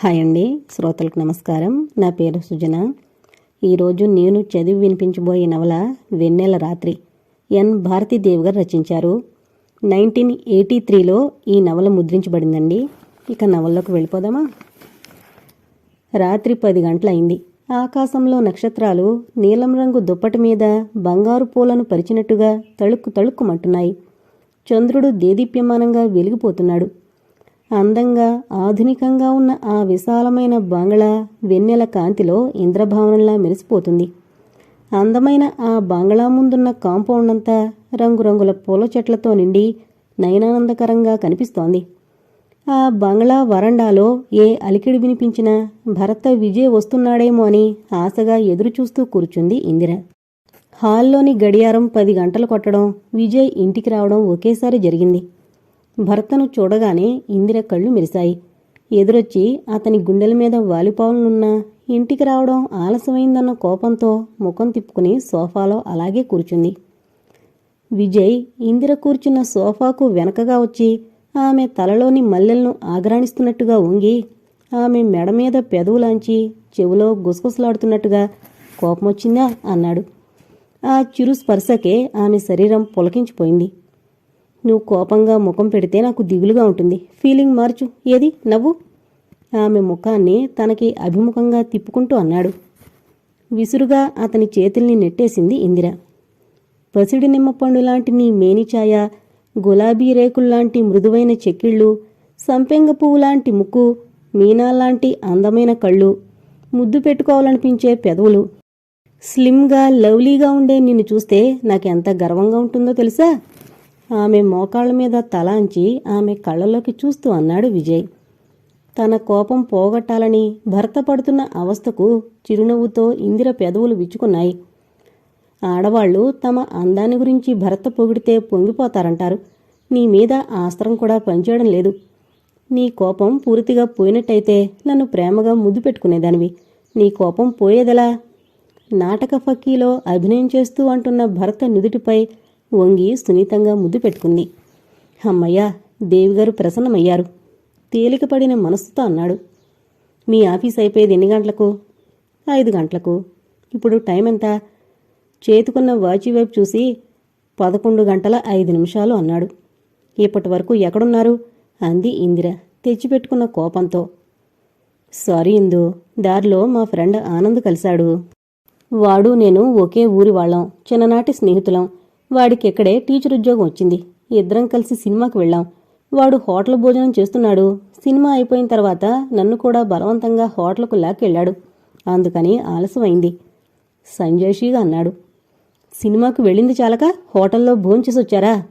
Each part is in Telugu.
హాయ్ అండి. శ్రోతలకు నమస్కారం. నా పేరు సుజన. ఈరోజు నేను చదివి వినిపించబోయే నవల వెన్నెల రాత్రి. ఎన్. భారతీదేవి గారు రచించారు. నైన్టీన్ ఎయిటీ త్రీలో ఈ నవల ముద్రించబడిందండి. ఇక నవల్లోకి వెళ్ళిపోదామా? రాత్రి పది గంటలైంది. ఆకాశంలో నక్షత్రాలు నీలం రంగు దుప్పటి మీద బంగారు పూలను పరిచినట్టుగా తళుక్కు తళుక్కుమంటున్నాయి. చంద్రుడు దేదీప్యమానంగా వెలిగిపోతున్నాడు. అందంగా ఆధునికంగా ఉన్న ఆ విశాలమైన బంగ్లా వెన్నెల కాంతిలో ఇంద్రభవనంలా మెరిసిపోతుంది. అందమైన ఆ బంగ్లా ముందున్న కాంపౌండ్ అంతా రంగురంగుల పూల చెట్లతో నిండి నయనానందకరంగా కనిపిస్తోంది. ఆ బంగ్లా వరండాలో ఏ అలికిడి వినిపించినా భర్త విజయ్ వస్తున్నాడేమో అని ఆశగా ఎదురుచూస్తూ కూర్చుంది ఇందిర. హాల్లోని గడియారం పది గంటలు కొట్టడం విజయ్ ఇంటికి రావడం ఒకేసారి జరిగింది. భర్తను చూడగానే ఇందిర కళ్ళు మెరిశాయి. ఎదురొచ్చి అతని గుండెల మీద వాలిపోవాలనున్నా ఇంటికి రావడం ఆలస్యమైందన్న కోపంతో ముఖం తిప్పుకుని సోఫాలో అలాగే కూర్చుంది. విజయ్ ఇందిర కూర్చున్న సోఫాకు వెనకగా వచ్చి ఆమె తలలోని మల్లెలను ఆగ్రాణిస్తున్నట్టుగా వంగి ఆమె మెడ మీద పెదవులాంచి చెవిలో గుసగుసలాడుతున్నట్టుగా కోపమొచ్చిందా అన్నాడు. ఆ చిరు స్పర్శకే ఆమె శరీరం పులకించిపోయింది. నువ్వు కోపంగా ముఖం పెడితే నాకు దిగులుగా ఉంటుంది. ఫీలింగ్ మార్చు. ఏది? నవ్వు. ఆమె ముఖాన్ని తనకి అభిముఖంగా తిప్పుకుంటూ అన్నాడు. విసురుగా అతని చేతుల్ని నెట్టేసింది ఇందిర. పసిడి నిమ్మపండు లాంటి నీ మేనిఛాయ గులాబీ రేకుల్లాంటి మృదువైన చెక్కిళ్ళు సంపెంగ పువ్వు లాంటి ముక్కు మీనాల్లాంటి అందమైన కళ్ళు ముద్దు పెట్టుకోవాలనిపించే పెదవులు. స్లిమ్గా లవ్లీగా ఉండే నిన్ను చూస్తే నాకెంత గర్వంగా ఉంటుందో తెలుసా? ఆమె మోకాళ్ళ మీద తలాంచి ఆమె కళ్ళలోకి చూస్తూ అన్నాడు విజయ్. తన కోపం పోగొట్టాలని భర్త పడుతున్న అవస్థకు చిరునవ్వుతో ఇందిర పెదవులు విచ్చుకున్నాయి. ఆడవాళ్ళు తమ అందాన్ని గురించి భర్త పొగిడితే పొంగిపోతారంటారు. నీ మీద ఆస్త్రం కూడా పనిచేయడం లేదు. నీ కోపం పూర్తిగా పోయినట్టయితే నన్ను ప్రేమగా ముద్దు పెట్టుకునేదానివి. నీ కోపం పోయేదెలా? నాటక ఫక్కీలో అభినయం చేస్తూ అంటున్న భర్త నుదుటిపై వంగి సునీతంగా ముద్దు పెట్టుకుంది. అమ్మయ్యా దేవిగారు ప్రసన్నమయ్యారు. తేలికపడిన మనస్సుతో అన్నాడు. మీ ఆఫీస్ అయిపోయేది ఎన్ని గంటలకు? ఐదు గంటలకు. ఇప్పుడు టైం ఎంత? చేతుకున్న వాచి వైపు చూసి పదకొండు గంటల ఐదు నిమిషాలు అన్నాడు. ఇప్పటి వరకు ఎక్కడున్నారు? అంది ఇందిర తెచ్చిపెట్టుకున్న కోపంతో. సారీ ఇందు దారిలో మా ఫ్రెండ్ ఆనంద్ కలిశాడు. వాడు నేను ఒకే ఊరి వాళ్ళం చిన్ననాటి స్నేహితులం. వాడికి ఇక్కడే టీచర్ ఉద్యోగం వచ్చింది. ఇద్దరం కలిసి సినిమాకి వెళ్ళాం. వాడు హోటల్ భోజనం చేస్తున్నాడు. సినిమా అయిపోయిన తర్వాత నన్ను కూడా బలవంతంగా హోటల్కు లాక్కెళ్ళాడు. అందుకని ఆలస్యమైంది. సంజయ్షిగా అన్నాడు. సినిమాకు వెళ్ళింది చాలక? హోటల్లో భోంచేసి వచ్చారా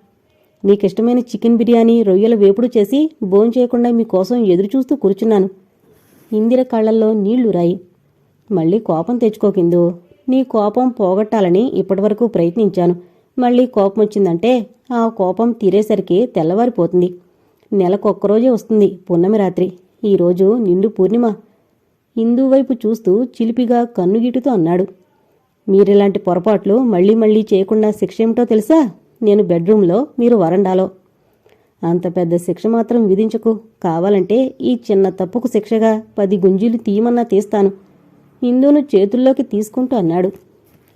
నీకిష్టమైన చికెన్ బిర్యానీ రొయ్యల వేపుడు చేసి భోంచేయకుండా మీకోసం ఎదురుచూస్తూ కూర్చున్నాను. ఇందిర కళ్ళల్లో నీళ్ళురాయి. మళ్ళీ కోపం తెచ్చుకోకిందు నీ కోపం పోగొట్టాలని ఇప్పటివరకు ప్రయత్నించాను. మళ్ళీ కోపం వచ్చిందంటే ఆ కోపం తీరేసరికి తెల్లవారిపోతుంది. నెలకొక్కరోజే వస్తుంది పున్నమి రాత్రి. ఈరోజు నిండు పూర్ణిమ. హిందూ వైపు చూస్తూ చిలిపిగా కన్నుగిటుతూ అన్నాడు. మీరిలాంటి పొరపాట్లు మళ్ళీ మళ్ళీ చేయకుండా శిక్ష ఏమిటో తెలుసా? నేను బెడ్రూమ్లో మీరు వరండాలో. అంత పెద్ద శిక్ష మాత్రం విధించకు. కావాలంటే ఈ చిన్న తప్పుకు శిక్షగా పది గుంజీలు తీయమన్నా తీస్తాను. ఇందును చేతుల్లోకి తీసుకుంటూ అన్నాడు.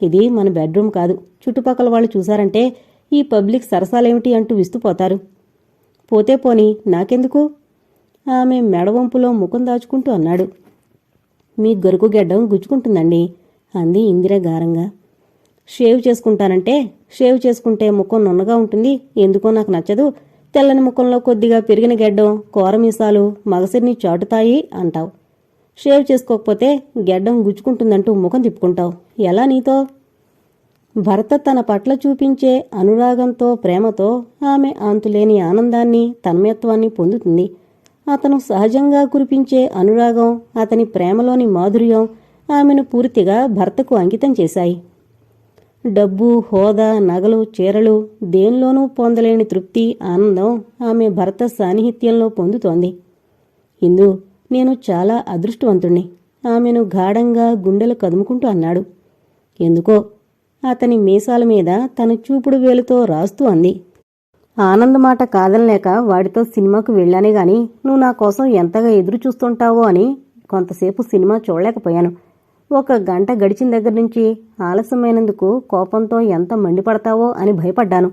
ఇది మన బెడ్రూమ్ కాదు. చుట్టుపక్కల వాళ్ళు చూశారంటే ఈ పబ్లిక్ సరసాలేమిటి అంటూ విస్తుపోతారు పోతే పోని నాకెందుకు? ఆమె మెడవంపులో ముఖం దాచుకుంటూ అన్నాడు. మీ గరుకు గెడ్డం గుచ్చుకుంటుందండి అంది ఇందిర గారంగా. షేవ్ చేసుకుంటానంటే షేవ్ చేసుకుంటే ముఖం నున్నగా ఉంటుంది ఎందుకో నాకు నచ్చదు. తెల్లని ముఖంలో కొద్దిగా పెరిగిన గెడ్డం కూరమీసాలు మగసిరిని చాటుతాయి అంటావు. షేవ్ చేసుకోకపోతే గెడ్డం గుచ్చుకుంటుందంటూ ముఖం తిప్పుకుంటావు. ఎలా నీతో? భర్త తన పట్ల చూపించే అనురాగంతో ప్రేమతో ఆమె అంతులేని ఆనందాన్ని తన్మయత్వాన్ని పొందుతుంది. అతను సహజంగా కురిపించే అనురాగం అతని ప్రేమలోని మాధుర్యం ఆమెను పూర్తిగా భర్తకు అంకితం చేశాయి. డబ్బు హోదా నగలు చీరలు దేనిలోనూ పొందలేని తృప్తి ఆనందం ఆమె భర్త సాన్నిహిత్యంలో పొందుతోంది. ఇందు నేను చాలా అదృష్టవంతుణ్ణి. ఆమెను గాఢంగా గుండెలు కదుముకుంటూ అన్నాడు. ఎందుకో? అతని మీసాల మీద తన చూపుడు వేలుతో రాస్తూ అంది. ఆనందమాట కాదనలేక వాడితో సినిమాకు వెళ్ళానే గాని నువ్వు నా కోసం ఎంతగా ఎదురు చూస్తుంటావో అని కొంతసేపు సినిమా చూడలేకపోయాను. ఒక గంట గడిచిన దగ్గర నుంచి ఆలస్యమైనందుకు కోపంతో ఎంత మండిపడతావో అని భయపడ్డాను.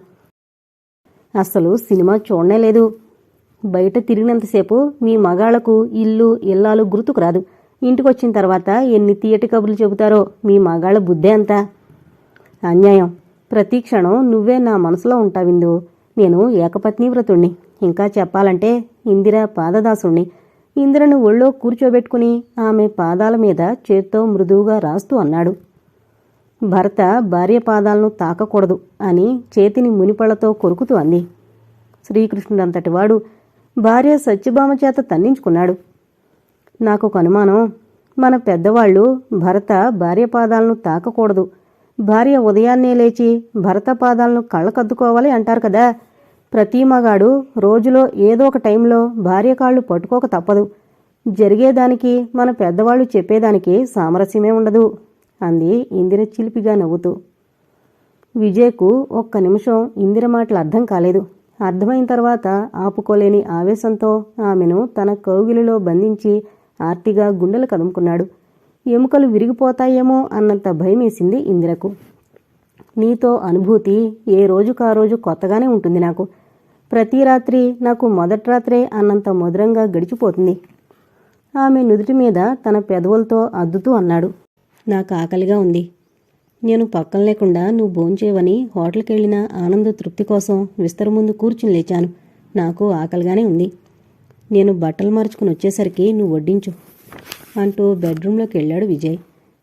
అస్సలు సినిమా చూడనే లేదు. బయట తిరిగినంతసేపు మీ మగాళ్ళకు ఇల్లు ఇల్లాలు గుర్తుకు రాదు. ఇంటికొచ్చిన తర్వాత ఎన్ని తీయటి కబుర్లు చెబుతారో మీ మగాళ్ళ బుద్ధే అంతా. అన్యాయం. ప్రతి క్షణం నువ్వే నా మనసులో ఉంటావిందు నేను ఏకపత్ని వ్రతుణ్ణి. ఇంకా చెప్పాలంటే ఇందిర పాదదాసుణ్ణి. ఇందిరను ఒళ్ళో కూర్చోబెట్టుకుని ఆమె పాదాల మీద చేత్తో మృదువుగా రాస్తూ అన్నాడు. భర్త భార్య పాదాలను తాకకూడదు అని చేతిని మునిపళ్ళతో కొరుకుతూ అంది. శ్రీకృష్ణుడంతటివాడు భార్య సత్యభామ చేత తన్నించుకున్నాడు. నాకు ఒక అనుమానం మన పెద్దవాళ్ళు భర్త భార్య పాదాలను తాకకూడదు. భార్య ఉదయాన్నే లేచి భర్త పాదాలను కళ్ళకద్దుకోవాలి అంటారు కదా. ప్రతి మగాడు రోజులో ఏదో ఒక టైంలో భార్య కాళ్ళు పట్టుకోక తప్పదు. జరిగేదానికి మన పెద్దవాళ్ళు చెప్పేదానికి సామరస్యమే ఉండదు అంది ఇందిర చిలిపిగా నవ్వుతూ. విజయ్కు ఒక్క నిమిషం ఇందిర మాటలు అర్థం కాలేదు. అర్థమైన తర్వాత ఆపుకోలేని ఆవేశంతో ఆమెను తన కౌగిలిలో బంధించి ఆర్తిగా గుండెలు కదుముకున్నాడు. ఎముకలు విరిగిపోతాయేమో అన్నంత భయమేసింది ఇందిరకు. నీతో అనుభూతి ఏ రోజుకా రోజు కొత్తగానే ఉంటుంది నాకు. ప్రతి రాత్రి నాకు మొదటి రాత్రే అన్నంత మధురంగా గడిచిపోతుంది. ఆమె నుదుటి మీద తన పెదవులతో అద్దుతూ అన్నాడు. నాకు ఆకలిగా ఉంది. నేను పక్కన లేకుండా నువ్వు భోంచేవని హోటల్కి వెళ్ళిన ఆనంద తృప్తి కోసం విస్తర ముందు కూర్చుని లేచాను. నాకు ఆకలిగానే ఉంది. నేను బట్టలు మార్చుకుని వచ్చేసరికి నువ్వు వడ్డించు అంటూ బెడ్రూంలోకి వెళ్ళాడు విజయ్.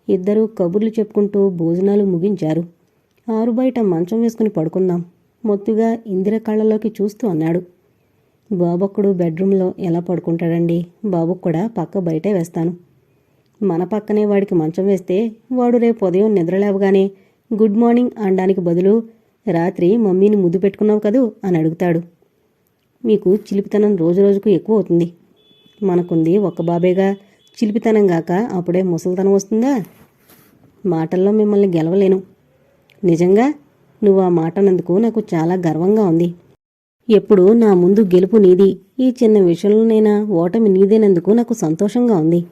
ఇద్దరూ కబుర్లు చెప్పుకుంటూ భోజనాలు ముగించారు. ఆరు బయట మంచం వేసుకుని పడుకుందాం మొత్తుగా ఇందిర కళ్ళలోకి చూస్తూ అన్నాడు. బాబొక్కడు బెడ్రూమ్లో ఎలా పడుకుంటాడండి? బాబుకు కూడా పక్క బయటే వేస్తాను. మన పక్కనే వాడికి మంచం వేస్తే వాడు రేపు ఉదయం నిద్రలేవగానే గుడ్ మార్నింగ్ అనడానికి బదులు రాత్రి మమ్మీని ముద్దు పెట్టుకున్నావు కదూ అని అడుగుతాడు. మీకు చిలిపితనం రోజు రోజుకు ఎక్కువ అవుతుంది. మనకుంది ఒక్క బాబేగా చిలిపితనం గాక అప్పుడే ముసలితనం వస్తుందా? మాటల్లో మిమ్మల్ని గెలవలేను. నిజంగా నువ్వు ఆ మాట అన్నందుకు నాకు చాలా గర్వంగా ఉంది. ఎప్పుడు నా ముందు గెలుపు నీది. ఈ చిన్న విషయంలోనైనా ఓటమి నీదేనందుకు నాకు సంతోషంగా ఉంది.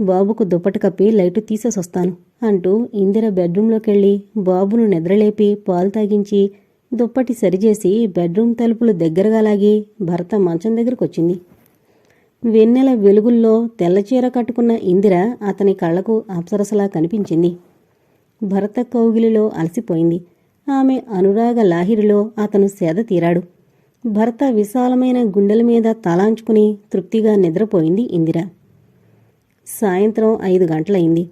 బాబుకు దుప్పటి కప్పి లైటు తీసేసొస్తాను అంటూ ఇందిర బెడ్రూంలోకెళ్ళి బాబును నిద్రలేపి పాలు తాగించి దుప్పటి సరిచేసి బెడ్రూమ్ తలుపులు దగ్గరగా లాగి భర్త మంచం దగ్గరకొచ్చింది. వెన్నెల వెలుగుల్లో తెల్లచీర కట్టుకున్న ఇందిర అతని కళ్ళకు అప్సరసలా కనిపించింది. భరత కౌగిలిలో అలసిపోయింది. ఆమె అనురాగ లాహిరిలో అతను సేద తీరాడు. భర్త విశాలమైన గుండెల మీద తలాంచుకుని తృప్తిగా నిద్రపోయింది ఇందిర. సాయంత్రం ఐదు గంటలయింది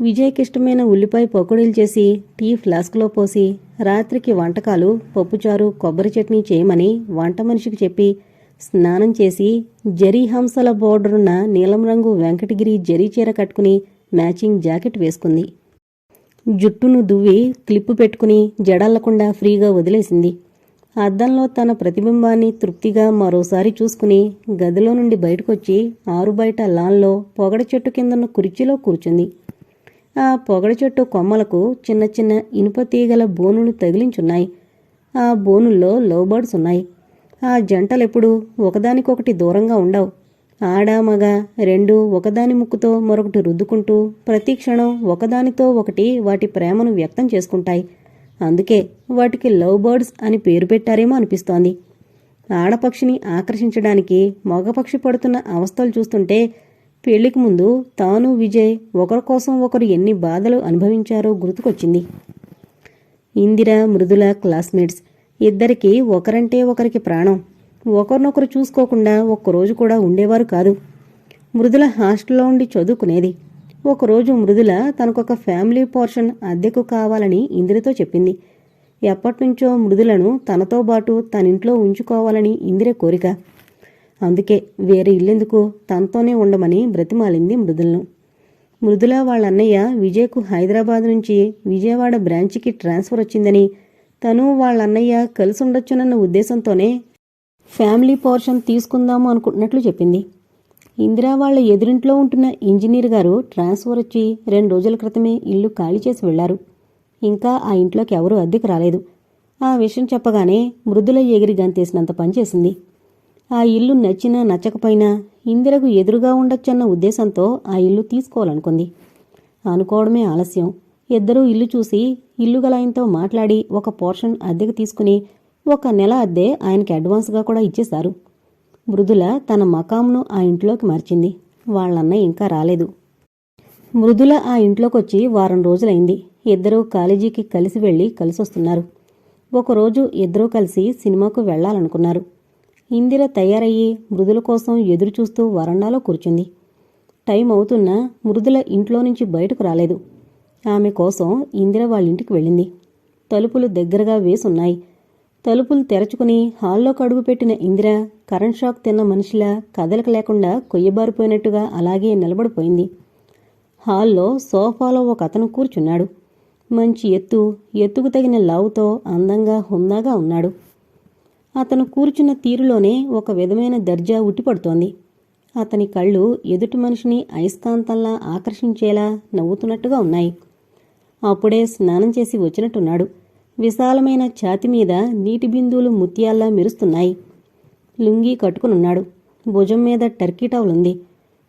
విజయ్కిష్టమైన ఉల్లిపాయ పకోడీలు చేసి టీ ఫ్లాస్క్లో పోసి రాత్రికి వంటకాలు పప్పుచారు కొబ్బరి చట్నీ చేయమని వంట మనిషికి చెప్పి స్నానం చేసి జరీ హంసల బోర్డరున్న నీలం రంగు వెంకటగిరి జరీ చీర కట్టుకుని మ్యాచింగ్ జాకెట్ వేసుకుంది. జుట్టును దువ్వి క్లిప్పు పెట్టుకుని జడల్లకుండా ఫ్రీగా వదిలేసింది. అద్దంలో తన ప్రతిబింబాన్ని తృప్తిగా మరోసారి చూసుకుని గదిలో నుండి బయటకొచ్చి ఆరు బయట లాన్లో పొగడ చెట్టు కిందన్న కుర్చీలో కూర్చుంది. ఆ పొగడ చెట్టు కొమ్మలకు చిన్న చిన్న ఇనుప తీగల బోనులు తగిలించున్నాయి. ఆ బోనుల్లో లోబర్డ్స్ ఉన్నాయి. ఆ జంటలెప్పుడు ఒకదానికొకటి దూరంగా ఉండవు. ఆడ మగ రెండు ఒకదాని ముక్కుతో మరొకటి రుద్దుకుంటూ ప్రతి క్షణం ఒకదానితో ఒకటి వాటి ప్రేమను వ్యక్తం చేసుకుంటాయి. అందుకే వాటికి లవ్ బర్డ్స్ అని పేరు పెట్టారేమో అనిపిస్తోంది. ఆడపక్షిని ఆకర్షించడానికి మగపక్షి పడుతున్న అవస్థలు చూస్తుంటే పెళ్ళికి ముందు తాను విజయ్ ఒకరి కోసం ఒకరు ఎన్ని బాధలు అనుభవించారో గుర్తుకొచ్చింది. ఇందిర మృదుల క్లాస్మేట్స్ ఇద్దరికి ఒకరంటే ఒకరికి ప్రాణం. ఒకరినొకరు చూసుకోకుండా ఒక్కరోజు కూడా ఉండేవారు కాదు. మృదుల హాస్టల్లో ఉండి చదువుకునేది. ఒకరోజు మృదుల తనకొక ఫ్యామిలీ పోర్షన్ అద్దెకు కావాలని ఇందిరతో చెప్పింది. ఎప్పటినుంచో మృదులను తనతో పాటు తనింట్లో ఉంచుకోవాలని ఇందిర కోరిక. అందుకే వేరే ఇల్లెందుకు తనతోనే ఉండమని బ్రతిమాలింది మృదులను. మృదుల వాళ్ళ అన్నయ్య విజయ్కు హైదరాబాద్ నుంచి విజయవాడ బ్రాంచ్కి ట్రాన్స్ఫర్ వచ్చిందని తను వాళ్ళ అన్నయ్య కలిసి ఉండొచ్చునన్న ఉద్దేశంతోనే ఫ్యామిలీ పోర్షన్ తీసుకుందాము అనుకుంటున్నట్లు చెప్పింది. ఇందిరా వాళ్ళ ఎదురింట్లో ఉంటున్న ఇంజనీర్ గారు ట్రాన్స్ఫర్ వచ్చి రెండు రోజుల క్రితమే ఇల్లు ఖాళీ చేసి వెళ్ళారు. ఇంకా ఆ ఇంట్లోకి ఎవరూ అద్దెకు రాలేదు. ఆ విషయం చెప్పగానే మృదుల ఎగిరి గంతేసినంత పనిచేసింది ఆ ఇల్లు నచ్చినా నచ్చకపోయినా ఇందిరకు ఎదురుగా ఉండొచ్చన్న ఉద్దేశంతో ఆ ఇల్లు తీసుకోవాలనుకుంది. అనుకోవడమే ఆలస్యం. ఇద్దరూ ఇల్లు చూసి ఇల్లు గల ఆయనతో మాట్లాడి ఒక పోర్షన్ అద్దెకు తీసుకుని ఒక నెల అద్దె ఆయనకి అడ్వాన్స్గా కూడా ఇచ్చేశారు. మృదుల తన మకాంను ఆ ఇంట్లోకి మార్చింది. వాళ్ళన్న ఇంకా రాలేదు. మృదుల ఆ ఇంట్లోకొచ్చి వారం రోజులైంది. ఇద్దరూ కాలేజీకి కలిసి వెళ్ళి కలిసొస్తున్నారు. ఒకరోజు ఇద్దరూ కలిసి సినిమాకు వెళ్ళాలనుకున్నారు ఇందిర తయారయ్యి మృదుల కోసం ఎదురుచూస్తూ వరండాలో కూర్చుంది. టైం అవుతున్నా మృదుల ఇంట్లో నుంచి బయటకు రాలేదు. ఆమె కోసం ఇందిర వాళ్ళింటికి వెళ్ళింది. తలుపులు దగ్గరగా వేసున్నాయి. తలుపులు తెరచుకుని హాల్లోకి అడుగుపెట్టిన ఇందిర కరెంట్ షాక్ తిన్న మనిషిలా కదలక లేకుండా కొయ్యబారిపోయినట్టుగా అలాగే నిలబడిపోయింది. హాల్లో సోఫాలో ఒక అతను కూర్చున్నాడు. మంచి ఎత్తు ఎత్తుకు తగిన లావుతో అందంగా హుందాగా ఉన్నాడు. అతను కూర్చున్న తీరులోనే ఒక విధమైన దర్జా ఉట్టిపడుతోంది. అతని కళ్ళు ఎదుటి మనిషిని అయస్కాంతంలా ఆకర్షించేలా నవ్వుతున్నట్టుగా ఉన్నాయి. అప్పుడే స్నానం చేసి వచ్చినట్టున్నాడు. విశాలమైన ఛాతి మీద నీటి బిందువులు ముత్యాల్లా మెరుస్తున్నాయి. లుంగీ కట్టుకునున్నాడు. భుజం మీద టర్కీ టవల్ ఉంది.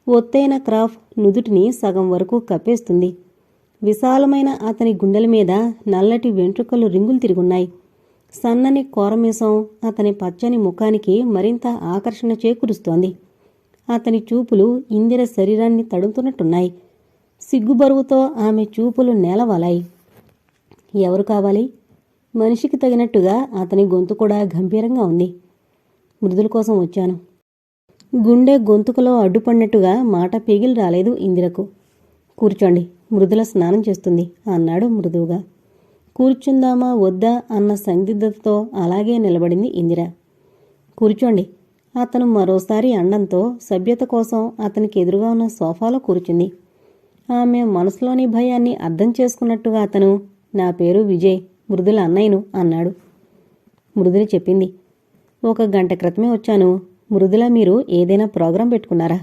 ఒత్తైన క్రాఫ్ నుదుటిని సగం వరకు కప్పేస్తుంది. విశాలమైన అతని గుండెల మీద నల్లటి వెంట్రుకలు రింగులు తిరుగున్నాయి. సన్నని కోరమీసం అతని పచ్చని ముఖానికి మరింత ఆకర్షణ చేకూరుస్తోంది. అతని చూపులు ఇందిర శరీరాన్ని తడుముతున్నట్టున్నాయి. సిగ్గుబరువుతో ఆమె చూపులు నేలవాలాయి. ఎవరు కావాలి? మనిషికి తగినట్టుగా అతని గొంతు కూడా గంభీరంగా ఉంది. మృదుల కోసం వచ్చాను. గుండె గొంతుకలో అడ్డుపడినట్టుగా మాట పీగిలి రాలేదు ఇందిరకు. కూర్చోండి మృదుల స్నానం చేస్తుంది అన్నాడు మృదువుగా. కూర్చుందామా వద్దా అన్న సందిగ్ధతతో అలాగే నిలబడింది ఇందిర. కూర్చోండి అతను మరోసారి అండంతో సభ్యత కోసం అతనికి ఎదురుగా ఉన్న సోఫాలో కూర్చుంది. ఆమె మనసులోని భయాన్ని అర్థం చేసుకున్నట్టుగా అతను నా పేరు విజయ్ మృదుల అన్నయ్యను అన్నాడు. మృదుల చెప్పింది ఒక గంట క్రితమే వచ్చాను. మృదుల మీరు ఏదైనా ప్రోగ్రాం పెట్టుకున్నారా?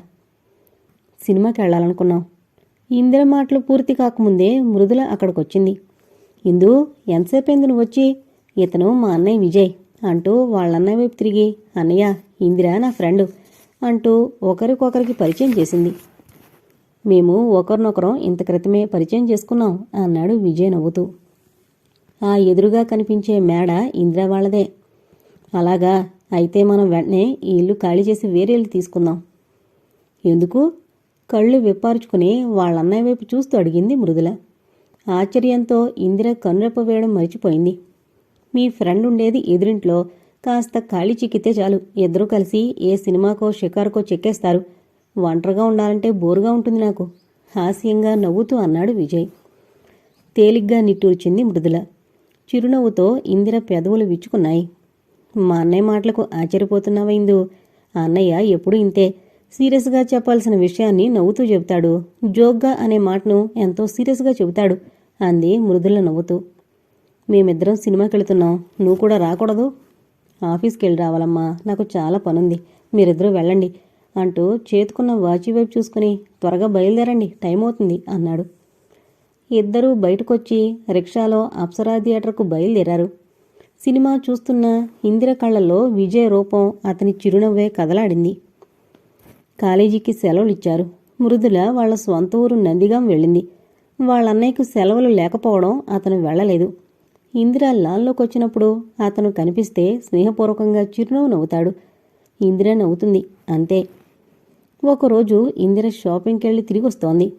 సినిమాకి వెళ్ళాలనుకున్నాం. ఇందిర మాటలు పూర్తి కాకముందే మృదుల అక్కడికొచ్చింది. ఇందు ఎంతసేపైంది నువ్వు వచ్చి? ఇతను మా అన్నయ్య విజయ్ అంటూ వాళ్ళన్నయ్య వైపు తిరిగి అన్నయ్య ఇందిర నా ఫ్రెండ్ అంటూ ఒకరికొకరికి పరిచయం చేసింది. మేము ఒకరినొకరం ఇంత క్రితమే పరిచయం చేసుకున్నాం అన్నాడు విజయ్ నవ్వుతూ. ఆ ఎదురుగా కనిపించే మేడ ఇందిరా వాళ్ళదే. అలాగా అయితే మనం వెంటనే ఈ ఇల్లు ఖాళీ చేసి వేరే ఇల్లు తీసుకుందాం. ఎందుకు? కళ్ళు విప్పార్చుకుని వాళ్ళన్నయ్య వైపు చూస్తూ అడిగింది మృదుల. ఆశ్చర్యంతో ఇందిర కనురెప్ప వేయడం మర్చిపోయింది. మీ ఫ్రెండ్ ఉండేది ఎదురింట్లో కాస్త ఖాళీ చిక్కితే చాలు. ఇద్దరూ కలిసి ఏ సినిమాకో షికారుకో చెక్కేస్తారు. ఒంటరిగా ఉండాలంటే బోరుగా ఉంటుంది నాకు. హాస్యంగా నవ్వుతూ అన్నాడు విజయ్. తేలిగ్గా నిట్టూర్చింది మృదుల. చిరునవ్వుతో ఇందిర పెదవులు విచ్చుకున్నాయి. మా అన్నయ్య మాటలకు ఆశ్చర్యపోతున్నావా ఇందు? అన్నయ్య ఎప్పుడూ ఇంతే. సీరియస్గా చెప్పాల్సిన విషయాన్ని నవ్వుతూ చెబుతాడు. జోక్గా అనే మాటను ఎంతో సీరియస్గా చెబుతాడు అంది మృదుల నవ్వుతూ. మేమిద్దరం సినిమాకి వెళుతున్నాం. నువ్వు కూడా రాకూడదు. ఆఫీస్కి వెళ్ళి రావాలమ్మా. నాకు చాలా పనుంది. మీరిద్దరూ వెళ్ళండి అంటూ చేతుకున్న వాచి వైపు చూసుకుని త్వరగా బయలుదేరండి. టైం అవుతుంది అన్నాడు. ఇద్దరూ బయటకొచ్చి రిక్షాలో అప్సరా థియేటర్కు బయలుదేరారు. సినిమా చూస్తున్న ఇందిర కళ్ళల్లో విజయ్ రూపం అతని చిరునవ్వే కదలాడింది. కాలేజీకి సెలవులు ఇచ్చారు మృదుల వాళ్ళ స్వంత ఊరు నందిగాం వెళ్ళింది. వాళ్ళన్నయ్యకు సెలవులు లేకపోవడం అతను వెళ్ళలేదు. ఇందిర లాన్లోకి వచ్చినప్పుడు అతను కనిపిస్తే స్నేహపూర్వకంగా చిరునవ్వు నవ్వుతాడు. ఇందిర నవ్వుతుంది అంతే. ఒకరోజు ఇందిర షాపింగ్కి వెళ్ళి తిరిగి వస్తోంది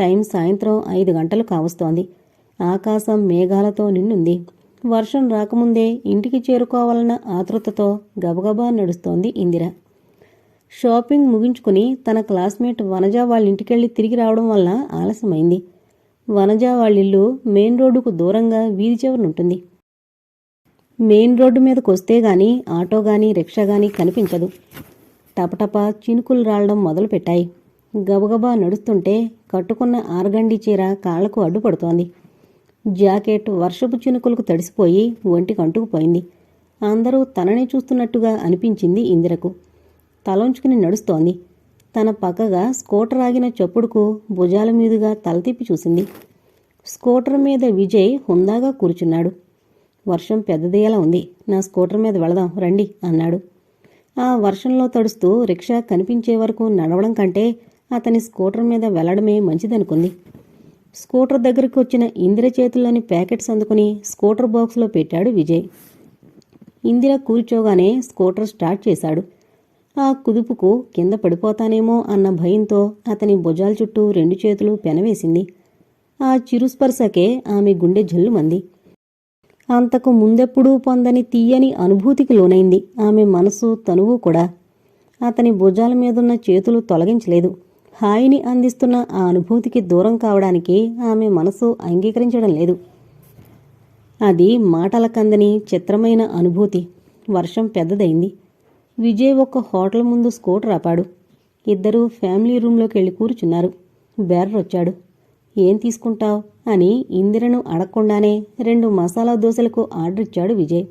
టైం సాయంత్రం ఐదు గంటలు కావస్తోంది. ఆకాశం మేఘాలతో నిండుంది. వర్షం రాకముందే ఇంటికి చేరుకోవాలన్న ఆతృతతో గబగబా నడుస్తోంది ఇందిర. షాపింగ్ ముగించుకుని తన క్లాస్మేట్ వనజ వాళ్ళ ఇంటికెళ్ళి తిరిగి రావడం వల్ల ఆలస్యమైంది. వనజ వాళ్ళిల్లు మెయిన్ రోడ్డుకు దూరంగా వీధి చివరనుంటుంది. మెయిన్ రోడ్డు మీదకు వస్తే గాని ఆటో గాని రిక్షా గాని కనిపించదు. టపటప చినుకులు రాలడం మొదలుపెట్టాయి. గబగబా నడుస్తుంటే కట్టుకున్న ఆరగండి చీర కాళ్ళకు అడ్డుపడుతోంది. జాకెట్ వర్షపు చినుకులకు తడిసిపోయి ఒంటికి అంటుకుపోయింది అందరూ తననే చూస్తున్నట్టుగా అనిపించింది ఇందిరకు. తలంచుకుని నడుస్తోంది. తన పక్కగా స్కూటర్ ఆగిన చప్పుడుకు భుజాల మీదుగా తల తిప్పి చూసింది. స్కూటర్ మీద విజయ్ హుందాగా కూర్చున్నాడు. వర్షం పెద్దదేలా ఉంది. నా స్కూటర్ మీద వెళదాం రండి అన్నాడు. ఆ వర్షంలో తడుస్తూ రిక్షా కనిపించే వరకు నడవడం కంటే అతని స్కూటర్ మీద వెళ్ళడమే మంచిదనుకుంది. స్కూటర్ దగ్గరికి వచ్చిన ఇందిర చేతుల్లోని ప్యాకెట్స్ అందుకుని స్కూటర్ బాక్స్లో పెట్టాడు విజయ్. ఇందిర కూర్చోగానే స్కూటర్ స్టార్ట్ చేశాడు. ఆ కుదుపుకు కింద పడిపోతానేమో అన్న భయంతో అతని భుజాల చుట్టూ రెండు చేతులు పెనవేసింది. ఆ చిరుస్పర్శకే ఆమె గుండె జల్లుమంది. అంతకు ముందెప్పుడూ పొందని తీయని అనుభూతికి లోనైంది ఆమె మనసు తనువు కూడా. అతని భుజాల మీదున్న చేతులు తొలగించలేదు. హాయిని అందిస్తున్న ఆ అనుభూతికి దూరం కావడానికి ఆమె మనసు అంగీకరించడం లేదు. అది మాటల కందని చిత్రమైన అనుభూతి. వర్షం పెద్దదైంది. విజయ్ ఒక హోటల్ ముందు స్కూటర్ ఆపాడు. ఇద్దరూ ఫ్యామిలీ రూంలోకి వెళ్ళి కూర్చున్నారు. బేరర్ వచ్చాడు ఏం తీసుకుంటావు? అని ఇందిరను అడగకుండానే రెండు మసాలా దోశలకు ఆర్డర్ ఇచ్చాడు విజయ్.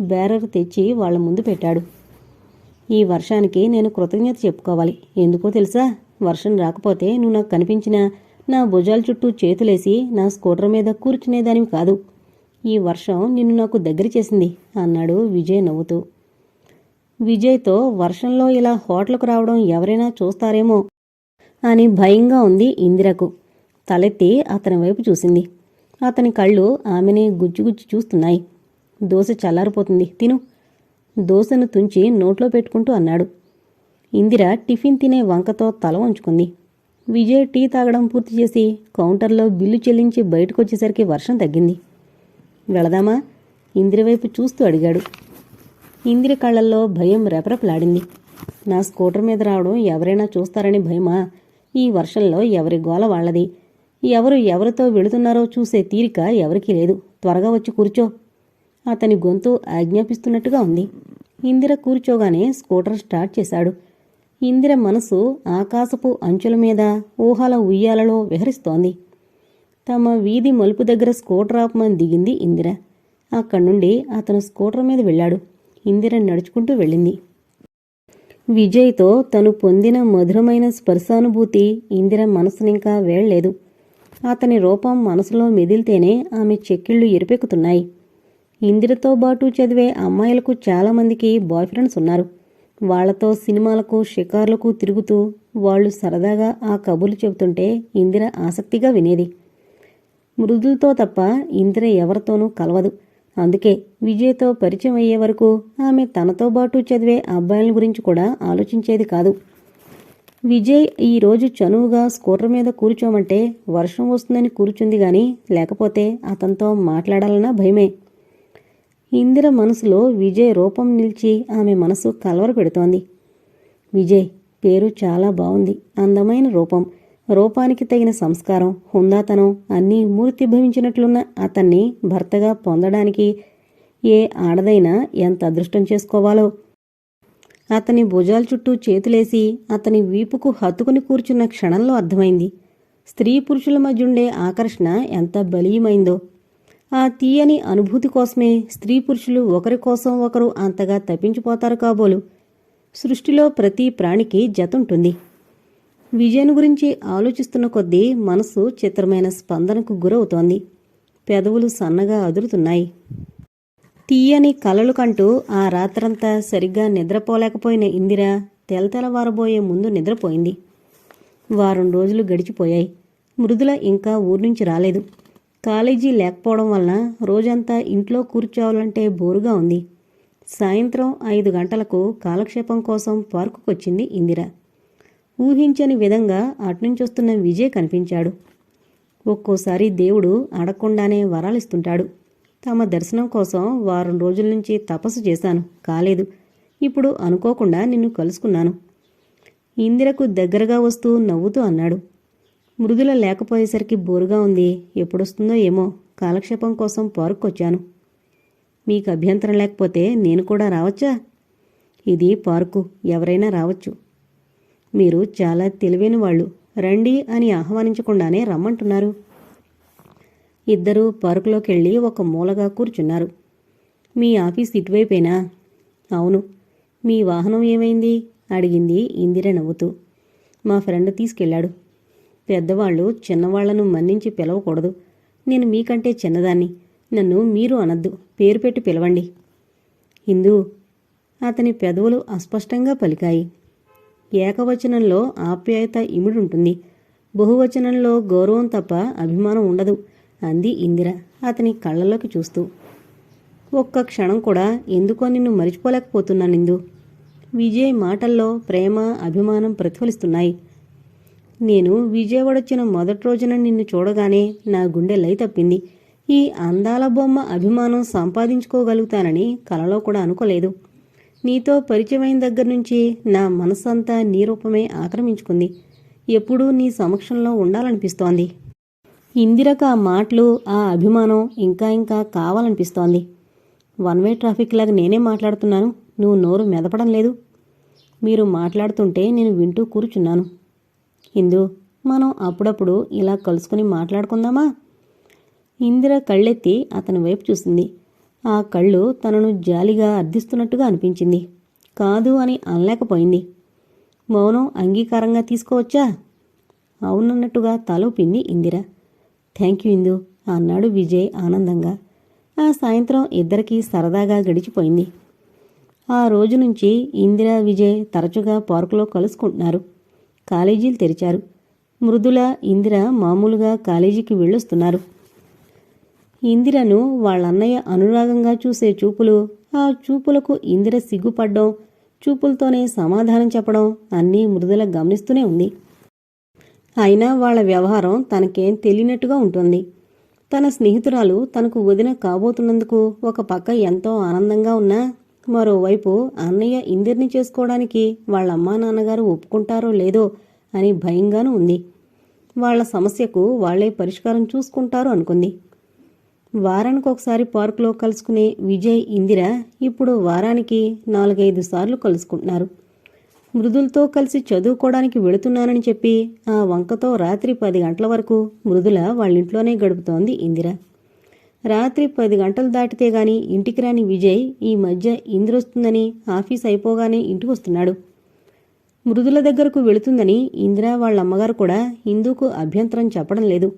బేరర్ తెచ్చి వాళ్ళ ముందు పెట్టాడు. ఈ వర్షానికి నేను కృతజ్ఞత చెప్పుకోవాలి. ఎందుకో తెలుసా? వర్షం రాకపోతే నువ్వు నాకు కనిపించిన నా భుజాల చుట్టూ చేతులేసి నా స్కూటర్ మీద కూర్చునేదానివి కాదు. ఈ వర్షం నిన్ను నాకు దగ్గర చేసింది అన్నాడు విజయ్ నవ్వుతూ. విజయ్తో వర్షంలో ఇలా హోటల్కు రావడం ఎవరైనా చూస్తారేమో అని భయంగా ఉంది ఇందిరకు. తలెత్తి అతని వైపు చూసింది. అతని కళ్ళు ఆమెని గుజ్జుగుజ్జు చూస్తున్నాయి. దోశ చల్లారిపోతుంది. తిను. దోశను తుంచి నోట్లో పెట్టుకుంటూ అన్నాడు. ఇందిర టిఫిన్ తినే వంకతో తల వంచుకుంది. విజయ్ టీ తాగడం పూర్తి చేసి కౌంటర్లో బిల్లు చెల్లించి బయటకొచ్చేసరికి వర్షం తగ్గింది. వెళదామా? ఇందిర వైపు చూస్తూ అడిగాడు. ఇందిర కళ్ళల్లో భయం రెపరెపలాడింది. నా స్కూటర్ మీద రావడం ఎవరైనా చూస్తారని భయమా? ఈ వర్షంలో ఎవరి గోల వాళ్ళది? ఎవరు ఎవరితో వెళుతున్నారో చూసే తీరిక ఎవరికీ లేదు. త్వరగా వచ్చి కూర్చో. అతని గొంతు ఆజ్ఞాపిస్తున్నట్టుగా ఉంది. ఇందిర కూర్చోగానే స్కూటర్ స్టార్ట్ చేశాడు. ఇందిర మనసు ఆకాశపు అంచుల మీద ఊహల ఉయ్యాలలో విహరిస్తోంది. తమ వీధి మలుపు దగ్గర స్కూటర్ ఆపమని దిగింది ఇందిర. అక్కడి నుండి అతను స్కూటర్ మీద వెళ్ళాడు. ఇందిర నడుచుకుంటూ వెళ్ళింది. విజయ్తో తను పొందిన మధురమైన స్పర్శానుభూతి ఇందిర మనసునింకా వేళ్ళేదు అతని రూపం మనసులో మెదిలితేనే ఆమె చెక్కిళ్ళు ఎరిపెక్కుతున్నాయి. ఇందిరతో బాటు చదివే అమ్మాయిలకు చాలామందికి బాయ్ ఫ్రెండ్స్ ఉన్నారు. వాళ్ళతో సినిమాలకు షికార్లకు తిరుగుతూ వాళ్ళు సరదాగా ఆ కబుర్లు చెబుతుంటే ఇందిర ఆసక్తిగా వినేది. మృదులతో తప్ప ఇందిర ఎవరితోనూ కలవదు. అందుకే విజయ్తో పరిచయం అయ్యే వరకు ఆమె తనతో పాటు చదివే అబ్బాయిల గురించి కూడా ఆలోచించేది కాదు. విజయ్ ఈ రోజు చనువుగా స్కూటర్ మీద కూర్చోమంటే వర్షం వస్తుందని కూర్చుంది గాని లేకపోతే అతనితో మాట్లాడాలన్నా భయమే. ఇందిర మనసులో విజయ్ రూపం నిలిచి ఆమె మనసు కలవర పెడుతోంది. విజయ్ పేరు చాలా బాగుంది. అందమైన రూపం. రూపానికి తగిన సంస్కారం హుందాతనం అన్నీ మూర్తిభవించినట్లున్న అతన్ని భర్తగా పొందడానికి ఏ ఆడదైనా ఎంత అదృష్టం చేసుకోవాలో? అతని భుజాల చుట్టూ చేతులేసి అతని వీపుకు హత్తుకుని కూర్చున్న క్షణంలో అర్థమైంది. స్త్రీ పురుషుల మధ్యుండే ఆకర్షణ ఎంత బలీయమైందో. ఆ తీయని అనుభూతి కోసమే స్త్రీ పురుషులు ఒకరి కోసం ఒకరు అంతగా తప్పించిపోతారు కాబోలు. సృష్టిలో ప్రతి ప్రాణికి జతుంటుంది విజయను గురించి ఆలోచిస్తున్న కొద్దీ మనసు చిత్రమైన స్పందనకు గురవుతోంది. పెదవులు సన్నగా అదురుతున్నాయి. తీయని కలలు కంటూ ఆ రాత్రంతా సరిగ్గా నిద్రపోలేకపోయిన ఇందిర తెలతెలవారబోయే ముందు నిద్రపోయింది. వారం రోజులు గడిచిపోయాయి. మృదుల ఇంకా ఊరి నుంచి రాలేదు. కాలేజీ లేకపోవడం వలన రోజంతా ఇంట్లో కూర్చోవాలంటే బోరుగా ఉంది. సాయంత్రం ఐదు గంటలకు కాలక్షేపం కోసం పార్కుకొచ్చింది ఇందిర. ఊహించని విధంగా అట్నుంచొస్తున్న విజయ్ కనిపించాడు. ఒక్కోసారి దేవుడు అడగకుండానే వరాలిస్తుంటాడు. తమ దర్శనం కోసం వారం రోజుల నుంచి తపస్సు చేశాను. కాలేదు. ఇప్పుడు అనుకోకుండా నిన్ను కలుసుకున్నాను. ఇందిరకు దగ్గరగా వస్తూ నవ్వుతూ అన్నాడు. మృదుల లేకపోయేసరికి బోరుగా ఉంది. ఎప్పుడొస్తుందో ఏమో. కాలక్షేపం కోసం పార్కొచ్చాను. మీకు అభ్యంతరం లేకపోతే నేను కూడా రావచ్చా? ఇది పార్కు. ఎవరైనా రావచ్చు. మీరు చాలా తెలివైన వాళ్ళు. రండి అని ఆహ్వానించకుండానే రమ్మంటున్నారు. ఇద్దరూ పార్కులోకి వెళ్ళి ఒక మూలగా కూర్చున్నారు. మీ ఆఫీస్ ఇటువైపేనా? అవును. మీ వాహనం ఏమైంది? అడిగింది ఇందిర నవ్వుతూ. మా ఫ్రెండ్ తీసుకెళ్ళాడు. పెద్దవాళ్ళు చిన్నవాళ్ళను మన్నించి పిలవకూడదు. నేను మీకంటే చిన్నదాన్ని. నన్ను మీరు అనద్దు. పేరు పెట్టి పిలవండి. హిందూ అతని పెదవులు అస్పష్టంగా పలికాయి. ఏకవచనంలో ఆప్యాయత ఇమిడుంటుంది. బహువచనంలో గౌరవం తప్ప అభిమానం ఉండదు అంది ఇందిర అతని కళ్ళలోకి చూస్తూ. ఒక్క క్షణం కూడా ఎందుకో నిన్ను మరిచిపోలేకపోతున్నాను ఇందు. విజయ్ మాటల్లో ప్రేమ అభిమానం ప్రతిఫలిస్తున్నాయి. నేను విజయవాడొచ్చిన మొదటి రోజున నిన్ను చూడగానే నా గుండె లై తప్పింది. ఈ అందాల బొమ్మ అభిమానం సంపాదించుకోగలుగుతానని కలలో కూడా అనుకోలేదు. నీతో పరిచయమైన దగ్గర నుంచి నా మనస్సంతా నీ రూపమే ఆక్రమించుకుంది. ఎప్పుడూ నీ సమక్షంలో ఉండాలనిపిస్తోంది. ఇందిరకు ఆ మాటలు ఆ అభిమానం ఇంకా ఇంకా కావాలనిపిస్తోంది. వన్ వే ట్రాఫిక్ లాగా నేనే మాట్లాడుతున్నాను. నువ్వు నోరు మెదపడం లేదు. మీరు మాట్లాడుతుంటే నేను వింటూ కూర్చున్నాను. ఇందు మనం అప్పుడప్పుడు ఇలా కలుసుకుని మాట్లాడుకుందామా? ఇందిర కళ్ళెత్తి అతని వైపు చూసింది. ఆ కళ్ళు తనను జాలిగా అర్థిస్తున్నట్టుగా అనిపించింది. కాదు అని అనలేకపోయింది. మౌనం అంగీకారంగా తీసుకోవచ్చా? అవునన్నట్టుగా తలూపింది ఇందిర. థ్యాంక్ యూ ఇందు అన్నాడు విజయ్ ఆనందంగా. ఆ సాయంత్రం ఇద్దరికీ సరదాగా గడిచిపోయింది. ఆ రోజు నుంచి ఇందిరా విజయ్ తరచుగా పార్కులో కలుసుకుంటున్నారు. కాలేజీలు తెరిచారు. మృదుల ఇందిర మామూలుగా కాలేజీకి వెళ్ళొస్తున్నారు. ఇందిరను వాళ్ళన్నయ్య అనురాగంగా చూసే చూపులు ఆ చూపులకు ఇందిర సిగ్గుపడ్డం చూపులతోనే సమాధానం చెప్పడం అన్నీ మృదుల గమనిస్తూనే ఉంది. అయినా వాళ్ళ వ్యవహారం తనకేం తెలియనట్టుగా ఉంటుంది. తన స్నేహితురాలు తనకు వదిన కాబోతున్నందుకు ఒక పక్క ఎంతో ఆనందంగా ఉన్నా మరోవైపు అన్నయ్య ఇందిర్ని చేసుకోవడానికి వాళ్ళ అమ్మా నాన్నగారు ఒప్పుకుంటారో లేదో అని భయంగానూ ఉంది. వాళ్ళ సమస్యకు వాళ్ళే పరిష్కారం చూసుకుంటారు అనుకుంది. వారానికి ఒకసారి పార్కులో కలుసుకునే విజయ్ ఇందిర ఇప్పుడు వారానికి నాలుగైదు సార్లు కలుసుకుంటున్నారు. మృదులతో కలిసి చదువుకోవడానికి వెళుతున్నానని చెప్పి ఆ వంకతో రాత్రి పది గంటల వరకు మృదుల వాళ్ళింట్లోనే గడుపుతోంది ఇందిర. రాత్రి పది గంటలు దాటితే గాని ఇంటికి రాని విజయ్ ఈ మధ్య ఇందిరొస్తుందని ఆఫీస్ అయిపోగానే ఇంటికి వస్తున్నాడు మృదుల దగ్గరకు వెళుతుందని ఇందిరా వాళ్ళ అమ్మగారు కూడా ఇందుకు అభ్యంతరం చెప్పడం లేదు.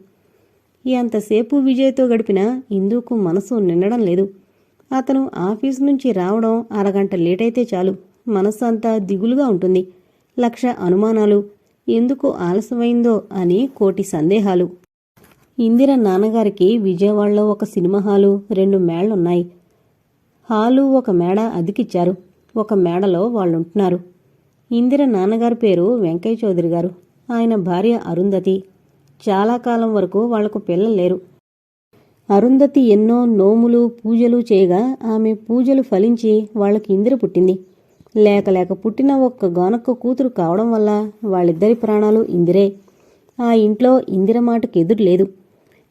ఎంతసేపు విజయ్తో గడిపిన ఇందుకు మనసు నిండడం లేదు. అతను ఆఫీస్ నుంచి రావడం అరగంట లేటైతే చాలు. మనస్సు అంతా దిగులుగా ఉంటుంది. లక్ష అనుమానాలు. ఎందుకు ఆలస్యమైందో అని కోటి సందేహాలు. ఇందిర నాన్నగారికి విజయవాడలో ఒక సినిమా హాలు రెండు మేళ్ళున్నాయి. హాలు ఒక మేడ అదికిచ్చారు ఒక మేడలో వాళ్ళుంటున్నారు. ఇందిర నాన్నగారి పేరు వెంకయ్య చౌదరి గారు. ఆయన భార్య అరుంధతి. చాలా కాలం వరకు వాళ్ళకు పిల్లలు లేరు. అరుంధతి ఎన్నో నోములు పూజలు చేయగా ఆమె పూజలు ఫలించి వాళ్ళకి ఇందిర పుట్టింది. లేక లేక పుట్టిన ఒక్క గోనక్క కూతురు కావడం వల్ల వాళ్ళిద్దరి ప్రాణాలు ఇందిరే. ఆ ఇంట్లో ఇందిర మాటకు ఎదురు లేదు.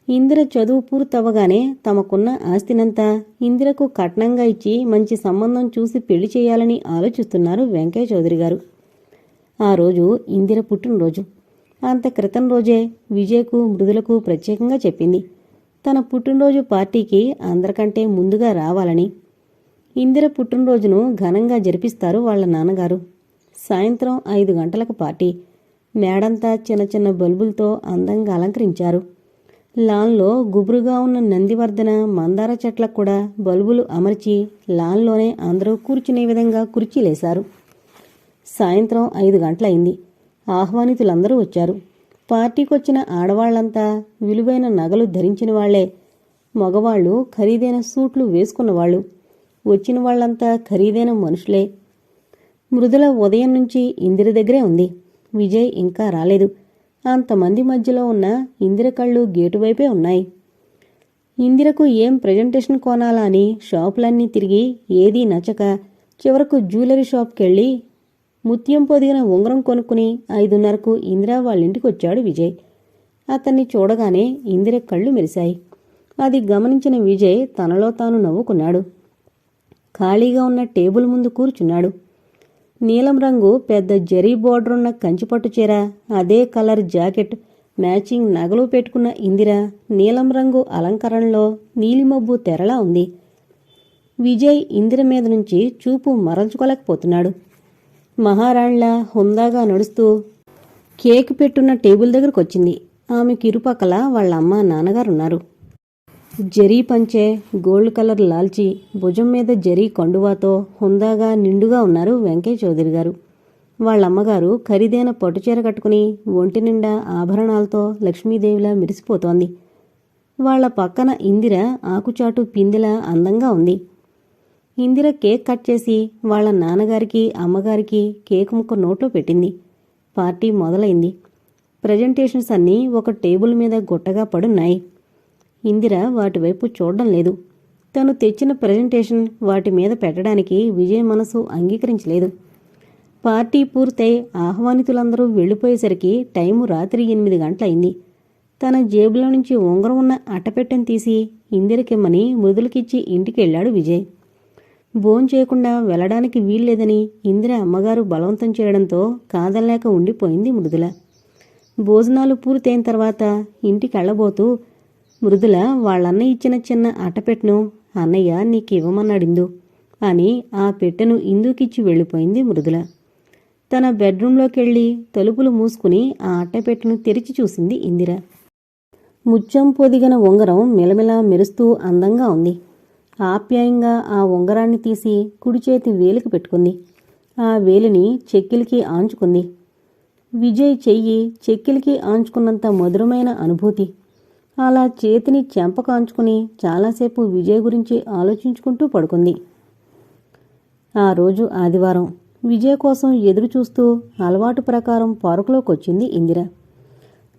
ఇందిర చదువు పూర్తవగానే తమకున్న ఆస్తినంతా ఇందిరకు కట్నంగా ఇచ్చి మంచి సంబంధం చూసి పెళ్ళి చేయాలని ఆలోచిస్తున్నారు వెంకయ్య చౌదరి గారు. ఆ రోజు ఇందిర పుట్టినరోజు. అంత క్రితం రోజే విజయ్కు మృదులకు ప్రత్యేకంగా చెప్పింది. తన పుట్టినరోజు పార్టీకి అందరికంటే ముందుగా రావాలని. ఇందిర పుట్టినరోజును ఘనంగా జరిపిస్తారు వాళ్ళ నాన్నగారు. సాయంత్రం ఐదు గంటలకు పార్టీ. మేడంతా చిన్న చిన్న బల్బులతో అందంగా అలంకరించారు. లాన్లో గుబురుగా ఉన్న నందివర్ధన మందార చెట్లకు కూడా బల్బులు అమర్చి లాన్లోనే అందరూ కూర్చునే విధంగా కుర్చీలేశారు సాయంత్రం ఐదు గంటలైంది. ఆహ్వానితులందరూ వచ్చారు. పార్టీకొచ్చిన ఆడవాళ్ళంతా విలువైన నగలు ధరించిన వాళ్ళే. మగవాళ్ళు ఖరీదైన సూట్లు వేసుకున్నవాళ్ళు వచ్చిన వాళ్ళంతా ఖరీదైన మనుషులే. మృదుల ఉదయం నుంచి ఇందిర దగ్గరే ఉంది. విజయ్ ఇంకా రాలేదు. అంతమంది మధ్యలో ఉన్న ఇందిర కళ్ళు గేటు వైపే ఉన్నాయి. ఇందిరకు ఏం ప్రజెంటేషన్ కొనాలా అని షాపులన్నీ తిరిగి ఏదీ నచ్చక చివరకు జ్యువెలరీ షాప్కెళ్ళి ముత్యం పొదిగిన ఉంగరం కొనుక్కుని ఐదున్నరకు ఇందిరా వాళ్ళింటికి వచ్చాడు విజయ్. అతన్ని చూడగానే ఇందిర కళ్ళు మెరిశాయి. అది గమనించిన విజయ్ తనలో తాను నవ్వుకున్నాడు. ఖాళీగా ఉన్న టేబుల్ ముందు కూర్చున్నాడు. నీలం రంగు పెద్ద జరీ బోర్డరున్న కంచిపట్టు చీర అదే కలర్ జాకెట్ మ్యాచింగ్ నగలు పెట్టుకున్న ఇందిర నీలం రంగు అలంకరణలో నీలిమబ్బు తెరలా ఉంది. విజయ్ ఇందిర మీద నుంచి చూపు మరల్చుకోలేకపోతున్నాడు. మహారాణిలా హుందాగా నడుస్తూ కేక్ పెట్టున్న టేబుల్ దగ్గరకు వచ్చింది ఆమెకి ఇరుపక్కల వాళ్ళ అమ్మ నాన్నగారున్నారు. జరీ పంచే గోల్డ్ కలర్ లాల్చి భుజం మీద జరీ కండువాతో హుందాగా నిండుగా ఉన్నారు వెంకయ్య చౌదరి గారు. వాళ్ళమ్మగారు ఖరీదైన పట్టుచీర కట్టుకుని ఒంటి నిండా ఆభరణాలతో లక్ష్మీదేవిలా మెరిసిపోతోంది. వాళ్ళ పక్కన ఇందిర ఆకుచాటు పిందిలా అందంగా ఉంది. ఇందిర కేక్ కట్ చేసి వాళ్ళ నాన్నగారికి అమ్మగారికి కేక్ ముక్క నోట్లో పెట్టింది. పార్టీ మొదలైంది. ప్రజెంటేషన్స్ అన్నీ ఒక టేబుల్ మీద గుట్టగా పడున్నాయి. ఇందిర వాటి వైపు చూడడం లేదు. తను తెచ్చిన ప్రజెంటేషన్ వాటి మీద పెట్టడానికి విజయ్ మనసు అంగీకరించలేదు. పార్టీ పూర్తయి ఆహ్వానితులందరూ వెళ్ళిపోయేసరికి టైము రాత్రి ఎనిమిది గంటలైంది. తన జేబులో నుంచి ఉంగరం ఉన్న అట్టపెట్టెను తీసి ఇందిరకిమ్మని మృదులకిచ్చి ఇంటికి వెళ్ళాడు విజయ్. భోం చేయకుండా వెళ్ళడానికి వీల్లేదని ఇందిర అమ్మగారు బలవంతం చేయడంతో కాదలేక ఉండిపోయింది మృదుల. భోజనాలు పూర్తయిన తర్వాత ఇంటికి వెళ్ళబోతూ మృదుల వాళ్ళన్న ఇచ్చిన చిన్న అట్టపెట్టెను అన్నయ్య నీకివ్వమన్నాడిందు అని ఆ పెట్టెను ఇందుకిచ్చి వెళ్ళిపోయింది మృదుల. తన బెడ్రూంలోకెళ్ళి తలుపులు మూసుకుని ఆ అట్టపెట్టెను తెరిచి చూసింది ఇందిర. ముత్యం పొదిగిన ఉంగరం మెలమెలా మెరుస్తూ అందంగా ఉంది. ఆప్యాయంగా ఆ ఉంగరాన్ని తీసి కుడి చేతి వేలికి పెట్టుకుంది. ఆ వేలిని చెక్కిలికి ఆంచుకుంది. విజయ్ చెయ్యి చెక్కిలికి ఆంచుకున్నంత మధురమైన అనుభూతి. అలా చేతిని చెంపకాంచుకుని చాలాసేపు విజయ్ గురించి ఆలోచించుకుంటూ పడుకుంది. ఆ రోజు ఆదివారం విజయ్ కోసం ఎదురు చూస్తూ అలవాటు ప్రకారం పార్కులోకి వచ్చింది ఇందిర.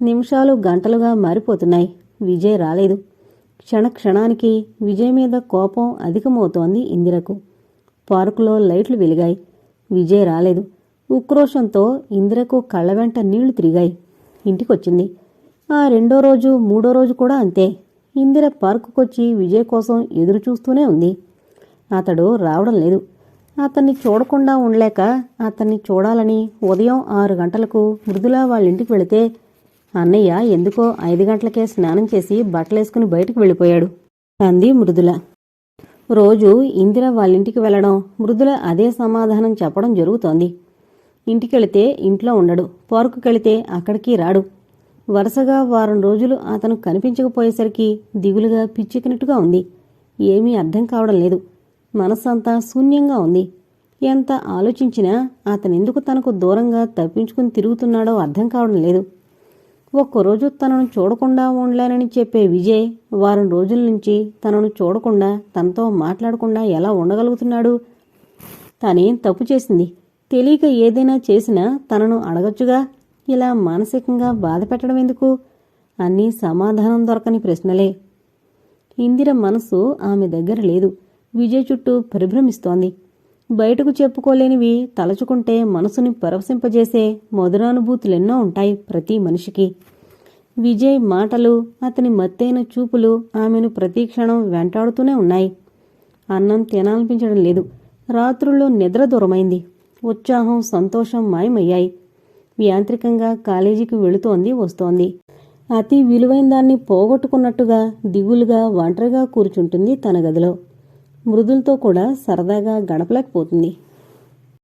నిమిషాలు గంటలుగా మారిపోతున్నాయి. విజయ్ రాలేదు. క్షణ క్షణానికి విజయ్ మీద కోపం అధికమవుతోంది ఇందిరకు. పార్కులో లైట్లు వెలిగాయి. విజయ్ రాలేదు. ఉక్రోషంతో ఇందిరకు కళ్ళ వెంట నీళ్ళు తిరిగాయి. ఇంటికొచ్చింది. ఆ రెండో రోజు మూడో రోజు కూడా అంతే. ఇందిర పార్కుకొచ్చి విజయ్ కోసం ఎదురు చూస్తూనే ఉంది. అతడు రావడం లేదు. అతన్ని చూడకుండా ఉండలేక అతన్ని చూడాలని ఉదయం ఆరు గంటలకు మృదుల వాళ్ళ ఇంటికి వెళితే అన్నయ్య ఎందుకో ఐదు గంటలకే స్నానం చేసి బట్టలేసుకుని బయటకు వెళ్ళిపోయాడు. అంది మృదుల. రోజు ఇందిర వాళ్ళింటికి వెళ్ళడం మృదుల అదే సమాధానం చెప్పడం జరుగుతోంది. ఇంటికెళితే ఇంట్లో ఉండడు. పార్కుకెళితే అక్కడికి రాడు. వరుసగా వారం రోజులు అతను కనిపించకపోయేసరికి దిగులుగా పిచ్చెక్కినట్టుగా ఉంది. ఏమీ అర్థం కావడం లేదు. మనస్సంతా శూన్యంగా ఉంది. ఎంత ఆలోచించినా అతనెందుకు తనకు దూరంగా తప్పించుకుని తిరుగుతున్నాడో అర్థం కావడం లేదు. ఒక్కరోజు తనను చూడకుండా ఉండలేనని చెప్పే విజయ్ వారం రోజుల నుంచి తనను చూడకుండా తనతో మాట్లాడకుండా ఎలా ఉండగలుగుతున్నాడు? తానేం తప్పు చేసింది? తెలియక ఏదైనా చేసినా తనను అడగచ్చుగా? ఇలా మానసికంగా బాధ పెట్టడం ఎందుకు? అన్నీ సమాధానం దొరకని ప్రశ్నలే. ఇందిర మనసు ఆమె దగ్గర లేదు. విజయ్ చుట్టూ పరిభ్రమిస్తోంది. బయటకు చెప్పుకోలేనివి తలచుకుంటే మనసుని పరవశింపజేసే మధురానుభూతులెన్నో ఉంటాయి ప్రతి మనిషికి. విజయ్ మాటలు అతని మత్తైన చూపులు ఆమెను ప్రతి క్షణం వెంటాడుతూనే ఉన్నాయి. అన్నం తినాలనిపించడం లేదు. రాత్రుల్లో నిద్ర దూరమైంది. ఉత్సాహం సంతోషం మాయమయ్యాయి. యాంత్రికంగా కాలేజీకి వెళుతోంది వస్తోంది. అతి విలువైన దాన్ని పోగొట్టుకున్నట్టుగా దిగులుగా ఒంటరిగా కూర్చుంటుంది తన గదిలో. మృదులతో కూడా సరదాగా గడపలేకపోతుంది.